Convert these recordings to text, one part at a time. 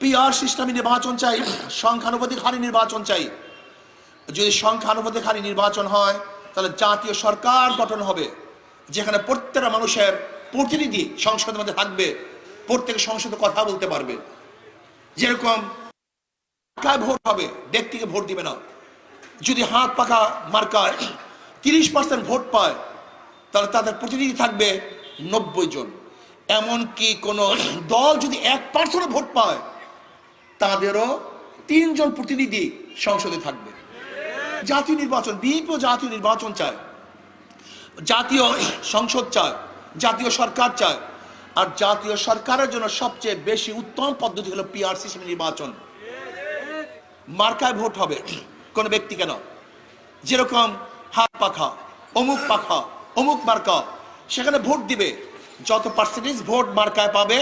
PR সিস্টেমে নির্বাচন চাই, সংখ্যানুপাতিক হারে নির্বাচন চাই। যদি সংখ্যানুপাতিক হারে নির্বাচন হয়, তাহলে জাতীয় সরকার গঠন হবে, যেখানে প্রত্যেকটা মানুষের প্রতিনিধি সংসদের মধ্যে থাকবে, প্রত্যেক সংসদে কথা বলতে পারবে। যেরকম ভোট হবে, ব্যক্তিকে ভোট দিবে না। যদি হাত পাকা মার্কায় তিরিশ পার্সেন্ট ভোট পায়, তাহলে তাদের প্রতিনিধি থাকবে নব্বই জন। এমনকি কোনো দল যদি এক পার্সেন্ট ভোট পায় তাদেরও তিনজন প্রতিনিধি সংসদে থাকবে। জাতীয় নির্বাচন, বিএনপিও জাতীয় নির্বাচন চায়। জাতীয় সংসদ চায়, জাতীয় সরকার চায়। আর জাতীয় সরকারের জন্য সবচেয়ে বেশি উত্তম পদ্ধতি হলো পিআর সিস্টেম নির্বাচন। মার্কায় ভোট হবে কোন ব্যক্তি কেন? যেরকম হাত পাখা, অমুক পাখা, অমুক মার্কা, সেখানে ভোট দিবে। যত পার্সেন্টেজ ভোট মার্কায় পাবে,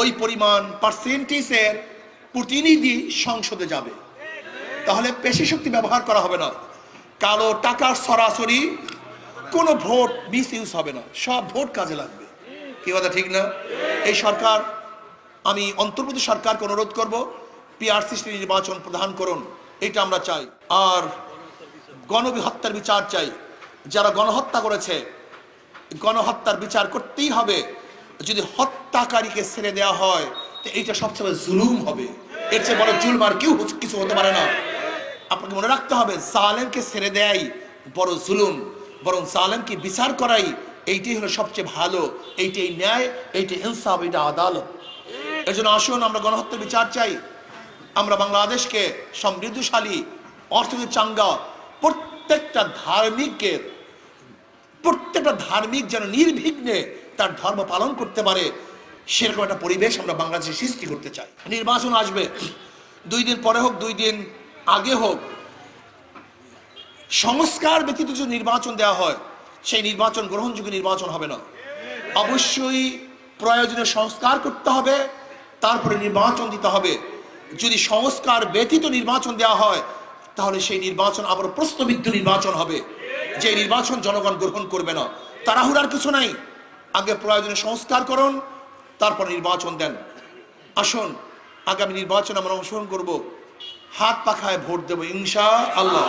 ওই পরিমাণ পার্সেন্টেজের প্রতিনিধি সংসদে যাবে। তাহলে পেশি শক্তি ব্যবহার করা হবে না। কালো টাকার সরাসরি কোনো ভোট মিস ইউজ হবে না। সব ভোট কাজে লাগবে। কি কথা, ঠিক না? এই সরকার, আমি অন্তর্বর্তী সরকারকে অনুরোধ করব পিআর সিস্টেম নির্বাচন প্রধান করুন, এটা আমরা চাই। আর গণহত্যার বিচার চাই। যারা গণহত্যা করেছে, গণহত্যার বিচার করতেই হবে। যদি হত্যাকারীকে ছেড়ে দেওয়া হয়, তো এইটা সবসময় জুলুম হবে। এর চেয়ে বড় জুলম আর কেউ কিছু হতে পারে না। আপনাকে মনে রাখতে হবে, জালেমকে ছেড়ে দেয় বড় জুলুম। বরং জালেমকে বিচার করাই এইটাই হলো সবচেয়ে ভালো, এইটাই ন্যায়, এইটাই ইনসাফ এটা আদালত। এর জন্য আসুন, আমরা গণহত্যার বিচার চাই। আমরা বাংলাদেশকে সমৃদ্ধশালী, অর্থনৈতিক চাঙ্গা, প্রত্যেকটা ধার্মিকের প্রত্যেকটা ধার্মিক যেন নির্বিঘ্নে তার ধর্ম পালন করতে পারে। সেরকম একটা পরিবেশ আমরা বাংলাদেশে সৃষ্টি করতে চাই। নির্বাচন আসবে। দুই দিন পরে হোক, দুই দিন আগে হোক, সংস্কার ব্যতীত যদি নির্বাচন দেওয়া হয়, সেই নির্বাচন, গ্রহণযোগ্য নির্বাচন হবে না। অবশ্যই প্রয়োজনীয় সংস্কার করতে হবে, তারপরে নির্বাচন দিতে হবে। যদি সংস্কার ব্যতীত নির্বাচন দেওয়া হয়, তাহলে সেই নির্বাচন আবার প্রশ্নবিদ্ধ নির্বাচন হবে। যে নির্বাচন জনগণ গ্রহণ করবে না, তাড়াহুড়ার কিছু নাই। আগে প্রয়োজনীয় সংস্কার করুন তারপর নির্বাচন দেন। আসুন, আগামী নির্বাচন আমরা অংশগ্রহণ করব। হাত পাখায় ভোট দেবো ইনশা আল্লাহ